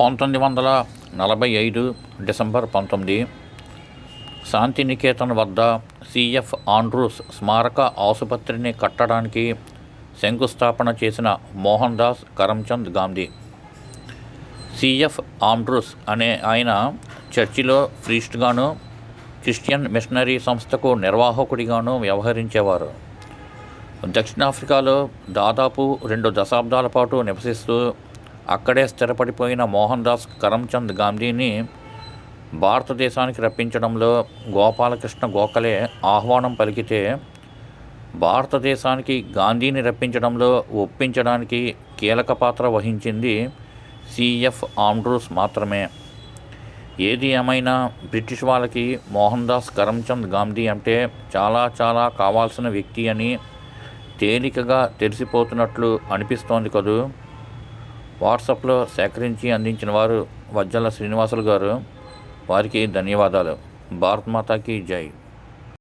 పంతొమ్మిది వందల నలభై ఐదు డిసెంబర్ పంతొమ్మిది శాంతినికేతన్ వద్ద సిఎఫ్ ఆండ్రూస్ స్మారక ఆసుపత్రిని కట్టడానికి శంకుస్థాపన చేసిన Mohandas Karamchand Gandhi. C F Andrews అనే ఆయన చర్చిలో ఫ్రీస్ట్గాను క్రిస్టియన్ మిషనరీ సంస్థకు నిర్వాహకుడిగాను వ్యవహరించేవారు. దక్షిణాఫ్రికాలో దాదాపు రెండు దశాబ్దాల పాటు నివసిస్తూ అక్కడే స్థిరపడిపోయిన మోహన్ దాస్ కరమ్చంద్ గాంధీని భారతదేశానికి రప్పించడంలో గోపాలకృష్ణ గోఖలే ఆహ్వానం పలికితే భారతదేశానికి గాంధీని రప్పించడంలో ఒప్పించడానికి కీలక పాత్ర వహించింది సిఎఫ్ ఆండ్రూస్ మాత్రమే. ఏది ఏమైనా బ్రిటిష్ వాళ్ళకి మోహన్ దాస్ కరమ్చంద్ గాంధీ అంటే చాలా చాలా కావాల్సిన వ్యక్తి అని తేలికగా తెలిసిపోతున్నట్లు అనిపిస్తోంది కదూ. వాట్సాప్లో సేకరించి అందించిన వారు వజ్జల శ్రీనివాసులు గారు వారికి ధన్యవాదాలు. భారత్ మాతాకి జై.